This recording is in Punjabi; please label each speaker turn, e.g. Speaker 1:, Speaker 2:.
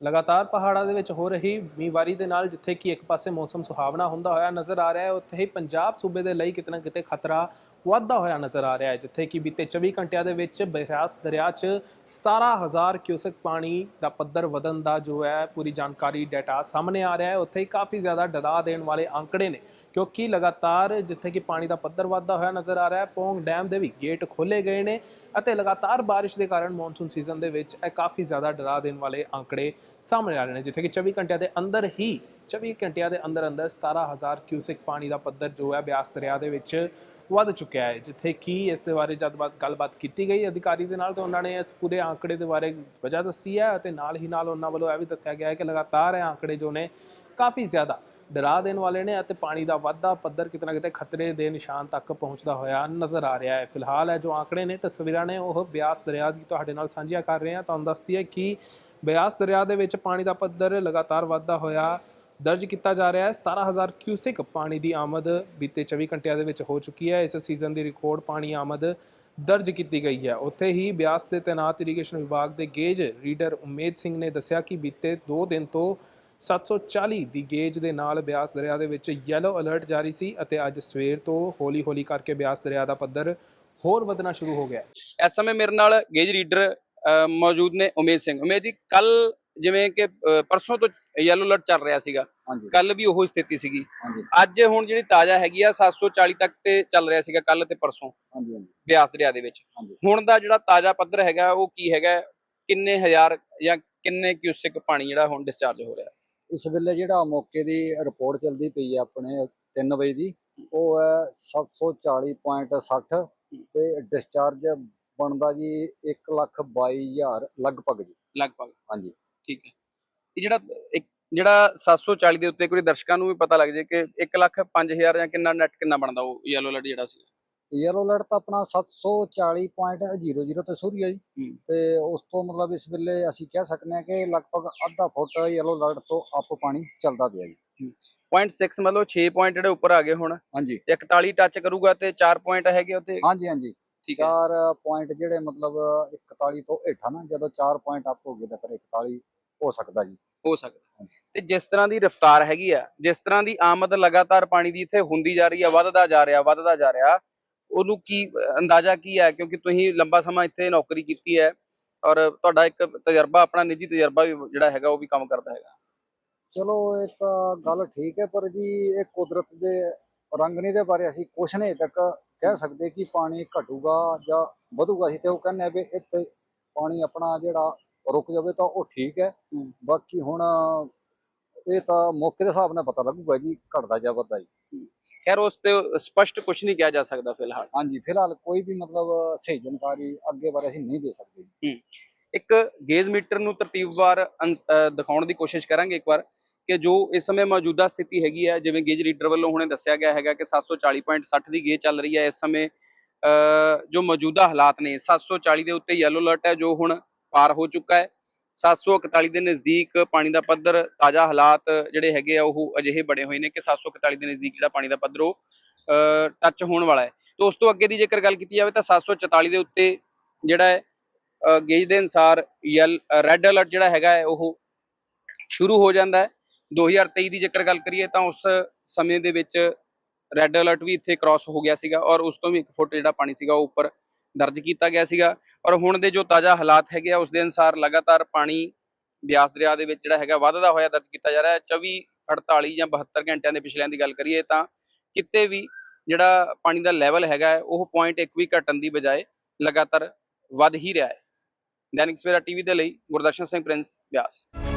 Speaker 1: ਲਗਾਤਾਰ ਪਹਾੜਾਂ ਦੇ ਵਿੱਚ ਹੋ ਰਹੀ ਮੀਂਹਵਾਰੀ ਦੇ ਨਾਲ ਜਿੱਥੇ ਕਿ ਇੱਕ ਪਾਸੇ ਮੌਸਮ ਸੁਹਾਵਣਾ ਹੁੰਦਾ ਹੋਇਆ ਨਜ਼ਰ ਆ ਰਿਹਾ ਹੈ, ਉੱਥੇ ਹੀ ਪੰਜਾਬ ਸੂਬੇ ਦੇ ਲਈ ਕਿਤੇ ਨਾ ਕਿਤੇ ਖਤਰਾ ਵੱਧਦਾ ਹੋਇਆ ਨਜ਼ਰ ਆ ਰਿਹਾ ਹੈ, ਜਿੱਥੇ ਕਿ ਬੀਤੇ 24 ਘੰਟਿਆਂ ਦੇ ਵਿੱਚ ਬਿਆਸ ਦਰਿਆ 'ਚ 17000 ਕਿਊਸਕ ਪਾਣੀ ਦਾ ਪੱਧਰ ਵਧਣ ਦਾ ਜੋ ਹੈ, ਪੂਰੀ ਜਾਣਕਾਰੀ, ਡਾਟਾ ਸਾਹਮਣੇ ਆ ਰਿਹਾ ਹੈ। ਉੱਥੇ ਹੀ ਕਾਫੀ ਜ਼ਿਆਦਾ ਡਰਾ ਦੇਣ ਵਾਲੇ ਅੰਕੜੇ ਨੇ, ਕਿਉਂਕਿ ਲਗਾਤਾਰ ਜਿੱਥੇ ਕਿ ਪਾਣੀ ਦਾ ਪੱਧਰ ਵੱਧਦਾ ਹੋਇਆ ਨਜ਼ਰ ਆ ਰਿਹਾ ਹੈ, ਪੌਂਗ ਡੈਮ ਦੇ ਵੀ ਗੇਟ ਖੋਲੇ ਗਏ ਨੇ ਅਤੇ ਲਗਾਤਾਰ ਬਾਰਿਸ਼ ਦੇ ਕਾਰਨ ਮੌਨਸੂਨ ਸੀਜ਼ਨ ਦੇ ਵਿੱਚ ਇਹ ਕਾਫੀ ਜ਼ਿਆਦਾ ਡਰਾ ਦੇਣ ਵਾਲੇ ਅੰਕੜੇ ਸਾਹਮਣੇ ਆ ਰਹੇ ਨੇ, ਜਿੱਥੇ ਕਿ 24 ਘੰਟਿਆਂ ਦੇ ਅੰਦਰ ਹੀ 24 ਘੰਟਿਆਂ ਦੇ ਅੰਦਰ ਅੰਦਰ 17000 ਕਿਊਸਿਕ ਪਾਣੀ ਦਾ ਪੱਧਰ ਜੋ ਹੈ ਬਿਆਸ ਦਰਿਆ ਦੇ ਵਿੱਚ ਵੱਧ ਚੁੱਕਿਆ ਹੈ, ਜਿੱਥੇ ਕਿ ਇਸ ਦੇ ਬਾਰੇ ਜਦ ਬਾਤ ਗੱਲਬਾਤ ਕੀਤੀ ਗਈ ਅਧਿਕਾਰੀ ਦੇ ਨਾਲ ਤਾਂ ਉਹਨਾਂ ਨੇ ਇਸ ਪੂਰੇ ਅੰਕੜੇ ਦੇ ਬਾਰੇ ਵਜ੍ਹਾ ਦੱਸੀ ਹੈ ਅਤੇ ਨਾਲ ਹੀ ਨਾਲ ਉਹਨਾਂ ਵੱਲੋਂ ਇਹ ਵੀ ਦੱਸਿਆ ਗਿਆ ਹੈ ਕਿ ਲਗਾਤਾਰ ਇਹ ਅੰਕੜੇ ਜੋ ਨੇ ਕਾਫੀ ਜ਼ਿਆਦਾ ਡਰਾ ਦੇਣ ਵਾਲੇ ਨੇ ਅਤੇ ਪਾਣੀ ਦਾ ਵਾਧਾ ਪੱਧਰ ਕਿਤੇ ਨਾ ਕਿਤੇ ਖਤਰੇ ਦੇ ਨਿਸ਼ਾਨ ਤੱਕ ਪਹੁੰਚਦਾ ਹੋਇਆ ਨਜ਼ਰ ਆ ਰਿਹਾ ਹੈ। ਫਿਲਹਾਲ ਇਹ ਜੋ ਆંકੜੇ ਨੇ, ਤਸਵੀਰਾਂ ਨੇ, ਉਹ ਬਿਆਸ ਦਰਿਆ ਦੀ ਤੁਹਾਡੇ ਨਾਲ ਸਾਂਝੀਆਂ ਕਰ ਰਹੇ ਹਾਂ। ਤੁਹਾਨੂੰ ਦੱਸਦੀ ਹੈ ਕਿ ਬਿਆਸ ਦਰਿਆ ਦੇ ਵਿੱਚ ਪਾਣੀ ਦਾ ਪੱਧਰ ਲਗਾਤਾਰ ਵਾਧਾ ਹੋਇਆ ਦਰਜ ਕੀਤਾ ਜਾ ਰਿਹਾ ਹੈ। 17000 ਕਿਊਸਿਕ ਪਾਣੀ ਦੀ ਆਮਦ ਬੀਤੇ 24 ਘੰਟਿਆਂ ਦੇ ਵਿੱਚ ਹੋ ਚੁੱਕੀ ਹੈ। ਇਸ ਸੀਜ਼ਨ ਦੀ ਰਿਕਾਰਡ ਪਾਣੀ ਆਮਦ ਦਰਜ ਕੀਤੀ ਗਈ ਹੈ। ਉੱਥੇ ਹੀ ਬਿਆਸ ਦੇ ਤੈਨਾਤ ਇਰੀਗੇਸ਼ਨ ਵਿਭਾਗ ਦੇ ਗੇਜ ਰੀਡਰ ਉਮੇਦ ਸਿੰਘ ਨੇ ਦੱਸਿਆ ਕਿ ਬੀਤੇ 2 ਦਿਨ ਤੋਂ 740 ਦੀ ਗੇਜ ਦੇ ਨਾਲ ਬਿਆਸ ਦਰਿਆ ਦੇ ਵਿੱਚ ਯੈਲੋ ਅਲਰਟ ਜਾਰੀ ਸੀ ਅਤੇ ਅੱਜ ਸਵੇਰ ਤੋਂ ਹੌਲੀ-ਹੌਲੀ ਕਰਕੇ ਬਿਆਸ ਦਰਿਆ ਦਾ ਪੱਧਰ ਹੋਰ ਵਧਣਾ ਸ਼ੁਰੂ ਹੋ ਗਿਆ
Speaker 2: ਇਸ ਸਮੇਂ ਮੇਰੇ ਨਾਲ ਗੇਜ ਰੀਡਰ ਮੌਜੂਦ ਨੇ ਉਮੇਸ਼ ਸਿੰਘ। ਉਮੇਦ ਜੀ ਕੱਲ ਜਿਵੇਂ ਕਿ ਪਰਸੋਂ ਤੋਂ ਯੈਲੋ ਅਲਰਟ ਚੱਲ ਰਿਹਾ ਸੀਗਾ। ਕੱਲ ਵੀ ਉਹੋ ਸਥਿਤੀ ਸੀਗੀ। ਅੱਜ ਹੁਣ ਜਿਹੜੀ ਤਾਜ਼ਾ ਹੈਗੀ ਆ 740 ਤੱਕ ਤੇ ਚੱਲ ਰਿਹਾ ਸੀਗਾ ਕੱਲ ਤੇ ਪਰਸੋਂ। ਬਿਆਸ ਦਰਿਆ ਦੇ ਵਿੱਚ। ਹੁਣ ਦਾ ਜਿਹੜਾ ਤਾਜ਼ਾ ਪੱਧਰ ਹੈਗਾ ਉਹ ਕੀ ਹੈਗਾ? ਕਿੰਨੇ ਹਜ਼ਾਰ ਜਾਂ ਕਿੰਨੇ ਕਿਊਸਿਕ ਪਾਣੀ ਜਿਹੜਾ ਹੁਣ ਡਿਸਚਾਰਜ ਹੋ ਰਿਹਾ?
Speaker 3: ਇਸ ਵੇਲੇ ਜਿਹੜਾ ਮੌਕੇ ਦੀ ਰਿਪੋਰਟ ਚੱਲਦੀ ਪਈ ਹੈ ਆਪਣੇ 3 ਵਜੇ ਦੀ ਉਹ ਹੈ 740.60 ਤੇ ਡਿਸਚਾਰਜ ਬਣਦਾ ਜੀ 122000 ਲਗਭਗ ਜੀ।
Speaker 2: ਲਗਭਗ।
Speaker 3: ਹਾਂਜੀ।
Speaker 2: ਠੀਕ ਹੈ। ਇਹ ਜਿਹੜਾ ਇੱਕ ਜਿਹੜਾ 740 ਦੇ ਉੱਤੇ ਕੋਈ ਦਰਸ਼ਕਾਂ ਨੂੰ ਵੀ ਪਤਾ ਲੱਗ ਜੇ ਕਿ 1 ਲੱਖ 5000 ਜਾਂ ਕਿੰਨਾ ਨੈਟ ਕਿੰਨਾ ਬਣਦਾ ਉਹ ਯੈਲੋ ਅਲਰਟ ਜਿਹੜਾ ਸੀ
Speaker 3: ਯੈਲੋ ਅਲਰਟ ਤਾਂ ਆਪਣਾ 740.00 ਤੇ ਸ਼ੁਰੂ ਹੈ ਜੀ। ਤੇ ਉਸ ਤੋਂ ਮਤਲਬ ਇਸ ਵੇਲੇ ਅਸੀਂ ਕਹਿ ਸਕਦੇ ਹਾਂ ਕਿ ਲਗਭਗ ਅੱਧਾ ਫੁੱਟ ਯੈਲੋ ਅਲਰਟ ਤੋਂ ਅਪ ਪਾਣੀ ਚੱਲਦਾ ਪਿਆ ਜੀ।
Speaker 2: 0.6 ਮਤਲਬ 6 ਪੁਆਇੰਟ ਜਿਹੜੇ ਉੱਪਰ ਆ ਗਏ ਹੁਣ।
Speaker 3: ਹਾਂਜੀ।
Speaker 2: 41 ਟੱਚ ਕਰੂਗਾ ਤੇ 4 ਪੁਆਇੰਟ ਹੈਗੇ ਉੱਤੇ
Speaker 3: ਹਾਂਜੀ ਹਾਂਜੀ।
Speaker 2: ਠੀਕ ਹੈ।
Speaker 3: ਚਾਰ ਪੁਆਇੰਟ ਜਿਹੜੇ ਮਤਲਬ 41 ਤੋਂ ਹੇਠਾਂ ਨਾ ਜਦੋਂ 4 ਪੁਆਇੰਟ ਅਪ ਹੋ ਗਏ ਤਾਂ ਫਿਰ 41 ਹੋ ਸਕਦਾ ਜੀ।
Speaker 2: ਹੋ ਸਕਦਾ। ਤੇ ਜਿਸ ਤਰ੍ਹਾਂ ਦੀ ਰਫ਼ਤਾਰ ਹੈਗੀ ਆ ਜਿਸ ਤਰ੍ਹਾਂ ਦੀ ਆਮਦ ਲਗਾਤਾਰ ਪਾਣੀ ਦੀ ਇੱਥੇ ਹੁੰਦੀ ਜਾ ਰਹੀ ਆ ਵੱਧਦਾ ਜਾ ਰਿਹਾ ਵੱਧਦਾ ਜਾ ਰਿਹਾ ਉਹਨੂੰ ਕੀ ਅੰਦਾਜ਼ਾ ਕੀ ਹੈ? ਕਿਉਂਕਿ ਤੁਸੀਂ ਲੰਬਾ ਸਮਾਂ ਇੱਥੇ ਨੌਕਰੀ ਕੀਤੀ ਹੈ ਔਰ ਤੁਹਾਡਾ ਇੱਕ ਤਜਰਬਾ ਆਪਣਾ ਨਿੱਜੀ ਤਜਰਬਾ ਵੀ ਜਿਹੜਾ ਹੈਗਾ ਉਹ ਵੀ ਕੰਮ ਕਰਦਾ ਹੈਗਾ।
Speaker 3: ਚਲੋ ਇਹ ਤਾਂ ਗੱਲ ਠੀਕ ਹੈ ਪਰ ਜੀ ਇਹ ਕੁਦਰਤ ਦੇ ਰੰਗਨੀ ਦੇ ਬਾਰੇ ਅਸੀਂ ਕੁਛ ਨਹੀਂ ਤੱਕ ਕਹਿ ਸਕਦੇ ਕਿ ਪਾਣੀ ਘਟੂਗਾ ਜਾਂ ਵਧੂਗਾ। ਅਸੀਂ ਤੇ ਉਹ ਕਹਿੰਦੇ ਆ ਵੀ ਇੱਥੇ ਪਾਣੀ ਆਪਣਾ ਜਿਹੜਾ ਰੁਕ ਜਾਵੇ ਤਾਂ ਉਹ ਠੀਕ ਹੈ। ਬਾਕੀ ਹੁਣ ਇਹ ਤਾਂ ਮੌਕੇ ਦੇ ਹਿਸਾਬ ਨਾਲ ਪਤਾ ਲੱਗੂਗਾ ਜੀ ਘਟਦਾ ਜਾਂ ਵੱਧਦਾ ਜੀ।
Speaker 2: ਖੈਰ ਉਸ ਤੇ ਸਪਸ਼ਟ ਕੁਝ ਨਹੀਂ ਕਿਹਾ ਜਾ ਸਕਦਾ ਫਿਲਹਾਲ।
Speaker 3: ਹਾਂਜੀ ਫਿਲਹਾਲ ਕੋਈ ਵੀ ਮਤਲਬ ਸਹੀ ਜਾਣਕਾਰੀ ਅੱਗੇ ਬਾਰੇ ਅਸੀਂ ਨਹੀਂ ਦੇ ਸਕਦੇ।
Speaker 2: ਇੱਕ ਗੇਜ ਮੀਟਰ ਨੂੰ ਤਰਤੀਬਵਾਰ ਅੰ- ਅਹ ਦਿਖਾਉਣ ਦੀ ਕੋਸ਼ਿਸ਼ ਕਰਾਂਗੇ ਇੱਕ ਵਾਰ ਕਿ ਜੋ ਇਸ ਸਮੇਂ ਮੌਜੂਦਾ ਸਥਿਤੀ ਹੈਗੀ ਹੈ ਜਿਵੇਂ ਗੇਜ ਰੀਡਰ ਵੱਲੋਂ ਹੁਣੇ ਦੱਸਿਆ ਗਿਆ ਹੈਗਾ ਕਿ 740.60 ਦੀ ਗੇਜ ਚੱਲ ਰਹੀ ਹੈ ਇਸ ਸਮੇਂ ਜੋ ਮੌਜੂਦਾ ਹਾਲਾਤ ਨੇ 740 ਦੇ ਉੱਤੇ ਯੈਲੋ ਅਲਰਟ ਹੈ ਜੋ ਹੁਣ ਪਾਰ ਹੋ ਚੁੱਕਾ ਹੈ। 741 ਦੇ ਨਜ਼ਦੀਕ ਪਾਣੀ ਦਾ ਪੱਧਰ ਤਾਜ਼ਾ ਹਾਲਾਤ ਜਿਹੜੇ ਹੈਗੇ ਆ, ਉਹ ਅਜਿਹੇ ਬਣੇ ਹੋਏ ਨੇ ਕਿ 741 ਦੇ ਨਜ਼ਦੀਕ ਜਿਹੜਾ ਪਾਣੀ ਦਾ ਪੱਧਰ ਉਹ ਟੱਚ ਹੋਣ ਵਾਲਾ ਹੈ। ਤੇ ਉਸ ਤੋਂ ਅੱਗੇ ਦੀ ਜੇਕਰ ਗੱਲ ਕੀਤੀ ਜਾਵੇ ਤਾਂ 744 ਦੇ ਉੱਤੇ ਜਿਹੜਾ ਹੈ ਗੇਜ ਦੇ ਅਨਸਾਰ ਯੈਲ, ਰੈੱਡ ਅਲਰਟ ਜਿਹੜਾ ਹੈਗਾ ਹੈ, ਉਹ ਸ਼ੁਰੂ ਹੋ ਜਾਂਦਾ ਹੈ। 2023 ਦੀ ਜੇਕਰ ਗੱਲ ਕਰੀਏ ਤਾਂ ਉਸ ਸਮੇਂ ਦੇ ਵਿੱਚ ਰੈੱਡ ਅਲਰਟ ਵੀ ਇੱਥੇ ਕ੍ਰਾਸ ਹੋ ਗਿਆ ਸੀਗਾ ਔਰ ਉਸ ਤੋਂ ਵੀ 1 ਫੁੱਟ ਜਿਹੜਾ ਪਾਣੀ ਸੀਗਾ ਉਹ ਉੱਪਰ ਦਰਜ ਕੀਤਾ ਗਿਆ ਸੀਗਾ। ਔਰ ਹੁਣ ਦੇ ਜੋ ਤਾਜ਼ਾ ਹਾਲਾਤ ਹੈਗੇ ਆ ਉਸ ਦੇ ਅਨਸਾਰ ਲਗਾਤਾਰ ਪਾਣੀ ਬਿਆਸ ਦਰਿਆ ਦੇ ਵਿੱਚ ਜਿਹੜਾ ਹੈਗਾ ਵੱਧਦਾ ਹੋਇਆ ਦਰਜ ਕੀਤਾ ਜਾ ਰਿਹਾ ਹੈ। 24 48 ਜਾਂ 72 ਘੰਟਿਆਂ ਦੇ ਪਿਛਲਿਆਂ ਦੀ ਗੱਲ ਕਰੀਏ ਤਾਂ ਕਿਤੇ ਵੀ ਜਿਹੜਾ ਪਾਣੀ ਦਾ ਲੈਵਲ ਹੈਗਾ ਹੈ, ਉਹ ਪੁਆਇੰਟ ਇੱਕ ਵੀ ਘਟਣ ਦੀ ਬਜਾਏ ਲਗਾਤਾਰ ਵੱਧ ਹੀ ਰਿਹਾ ਹੈ। ਦੈਨਿਕ ਸਵੇਰਾ ਟੀਵੀ ਦੇ ਲਈ ਗੁਰਦਰਸ਼ਨ ਸਿੰਘ ਪ੍ਰਿੰਸ ਬਿਆਸ।